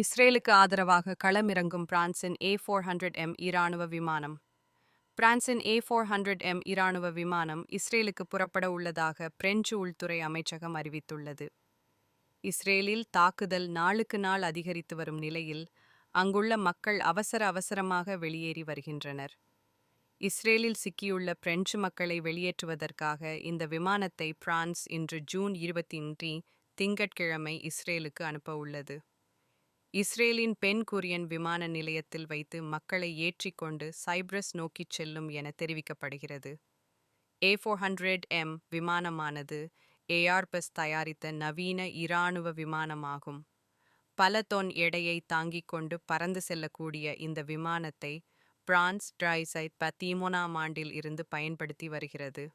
இஸ்ரேலுக்கு ஆதரவாக களமிறங்கும் பிரான்சின் ஏ ஃபோர் ஹண்ட்ரட் எம் இராணுவ விமானம். பிரான்சின் ஏ ஃபோர் ஹண்ட்ரட் எம் இராணுவ விமானம் இஸ்ரேலுக்கு புறப்பட உள்ளதாக பிரெஞ்சு உள்துறை அமைச்சகம் அறிவித்துள்ளது. இஸ்ரேலில் தாக்குதல் நாளுக்கு நாள் அதிகரித்து வரும் நிலையில் அங்குள்ள மக்கள் அவசர அவசரமாக வெளியேறி வருகின்றனர். இஸ்ரேலில் சிக்கியுள்ள பிரெஞ்சு மக்களை வெளியேற்றுவதற்காக இந்த விமானத்தை பிரான்ஸ் இன்று ஜூன் இருபத்தி திங்கட்கிழமை இஸ்ரேலுக்கு அனுப்ப உள்ளது. இஸ்ரேலின் பென் குரியன் விமான நிலையத்தில் வைத்து மக்களை ஏற்றிக்கொண்டு சைப்ரஸ் நோக்கிச் செல்லும் என தெரிவிக்கப்படுகிறது. ஏ ஃபோர் ஹண்ட்ரட் எம் விமானமானது ஏஆர்பஸ் தயாரித்த நவீன இராணுவ விமானமாகும். பல தொன் எடையை தாங்கிக் கொண்டு பறந்து செல்லக்கூடிய இந்த விமானத்தை பிரான்ஸ் டிரைசைட் பதிமூணாம் ஆண்டில் இருந்து பயன்படுத்தி வருகிறது.